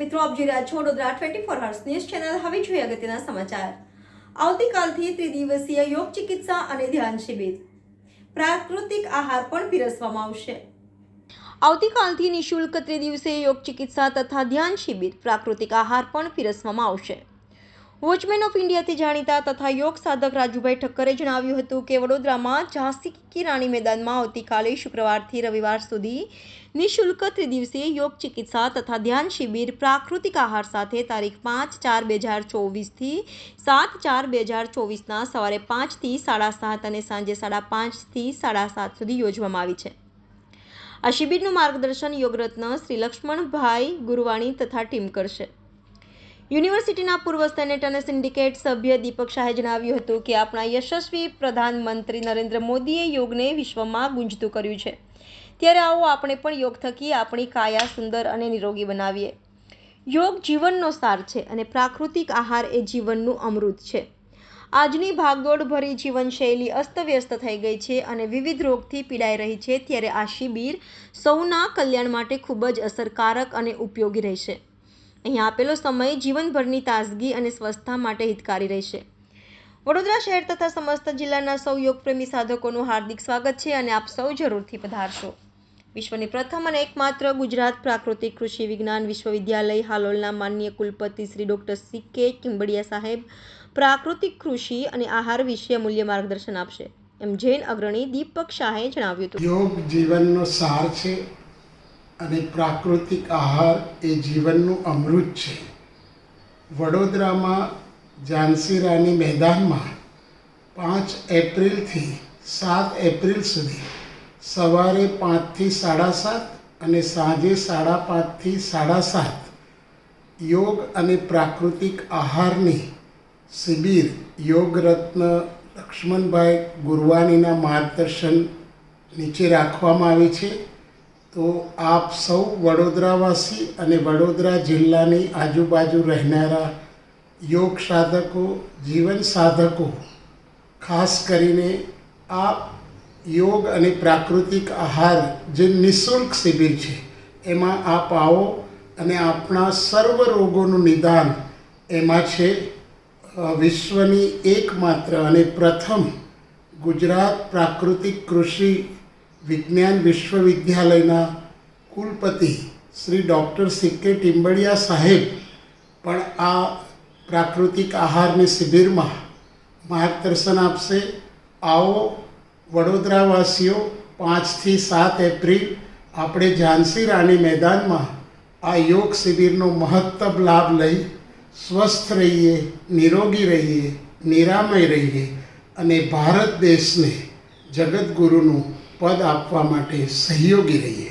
આપ જોઈ રહ્યા છો Vadodara twenty four hours news channel હવે જોઈએ અગત્યના સમાચાર. આવતીકાલથી ત્રિદિવસીય યોગ ચિકિત્સા અને ધ્યાન શિબિર. પ્રાકૃતિક આહાર પણ પીરસવામાં આવશે. આવતીકાલથી નિઃશુલ્ક ત્રિદિવસીય યોગ ચિકિત્સા તથા ધ્યાન શિબિર પ્રાકૃતિક આહાર પણ પીરસવામાં આવશે. વોચમેન ઓફ ઇન્ડિયાથી જાણીતા તથા યોગ સાધક રાજુભાઈ ઠક્કરે જણાવ્યું હતું કે વડોદરામાં ઝાંસી કી રાણી મેદાનમાં આવતીકાલે શુક્રવારથી રવિવાર સુધી નિઃશુલ્ક ત્રિદિવસીય યોગ ચિકિત્સા તથા ધ્યાન શિબિર, પ્રાકૃતિક આહાર સાથે તારીખ પાંચ ચાર બે હજાર ચોવીસથી સાત ચાર બે હજાર ચોવીસના સવારે પાંચથી સાડા સાત અને સાંજે સાડા પાંચથી સાડા સાત સુધી યોજવામાં આવી છે. આ શિબિરનું માર્ગદર્શન યોગરત્ન શ્રી લક્ષ્મણભાઈ ગુરવાણી તથા ટીમ કરશે. યુનિવર્સિટીના પૂર્વ સેનેટ અને સિન્ડિકેટ સભ્ય દીપક શાહે જણાવ્યું હતું કે આપણા યશસ્વી પ્રધાનમંત્રી નરેન્દ્ર મોદીએ યોગને વિશ્વમાં ગુંજતું કર્યું છે. ત્યારે આવો આપણે પણ યોગ થકી આપણી કાયા સુંદર અને નિરોગી બનાવીએ. યોગ જીવનનો સાર છે અને પ્રાકૃતિક આહાર એ જીવનનું અમૃત છે. આજની ભાગદોડ ભરી જીવનશૈલી અસ્તવ્યસ્ત થઈ ગઈ છે અને વિવિધ રોગથી પીડાઈ રહી છે, ત્યારે આ શિબિર સૌના કલ્યાણ માટે ખૂબ જ અસરકારક અને ઉપયોગી રહેશે. અહીં આપેલો સમય જીવનભરની તાજગી અને સ્વસ્થતા માટે હિતકારી રહેશે. વડોદરા શહેર તથા સમસ્ત જિલ્લાના સૌ યોગપ્રેમી સાધકોનું હાર્દિક સ્વાગત છે અને આપ સૌ જરૂરથી પધારશો. વિશ્વની પ્રથમ અને એકમાત્ર ગુજરાત પ્રાકૃતિક કૃષિ વિજ્ઞાન વિશ્વવિદ્યાલય હાલોલના માન્ય કુલપતિ શ્રી ડૉક્ટર સી કે કિંબડિયા સાહેબ પ્રાકૃતિક કૃષિ અને આહાર વિશે મૂલ્ય માર્ગદર્શન આપશે. એમ જૈન અગ્રણી દીપક શાહે જણાવ્યું હતું. યોગ જીવનનો સાર છે. અને પ્રાકૃતિક આહાર એ જીવનનું અમૃત છે. વડોદરામાં ઝાંસી રાની મેદાનમાં પાંચ એપ્રિલથી સાત એપ્રિલ સુધી સવારે પાંચથી સાડા સાત અને સાંજે સાડા પાંચથી સાડા સાત યોગ અને પ્રાકૃતિક આહારની શિબિર યોગ રત્ન લક્ષ્મણભાઈ ગુરવાનીના માર્ગદર્શન નીચે રાખવામાં આવી છે. તો આપ સૌ વડોદરાવાસી અને વડોદરા જિલ્લાની આજુબાજુ રહેનારા યોગ સાધકો, જીવન સાધકો, ખાસ કરીને આ યોગ અને પ્રાકૃતિક આહાર જે નિઃશુલ્ક શિબિર છે, એમાં આપ આવો અને આપણા સર્વ રોગોનું નિદાન એમાં છે. વિશ્વની એકમાત્ર અને પ્રથમ ગુજરાત પ્રાકૃતિક કૃષિ વિજ્ઞાન વિશ્વવિદ્યાલયના કુલપતિ શ્રી ડૉક્ટર સિક્કે ટિમ્બડિયા સાહેબ પણ આ પ્રાકૃતિક આહારની શિબિરમાં માર્ગદર્શન આપશે. આવો વડોદરાવાસીઓ, પાંચથી સાત એપ્રિલ આપણે ઝાંસી રાણી મેદાનમાં આ યોગ શિબિરનો મહત્તમ લાભ લઈ સ્વસ્થ રહીએ, નિરોગી રહીએ, નિરામય રહીએ અને ભારત દેશને જગતગુરુનું પદ આપવા માટે સહયોગી રહીએ.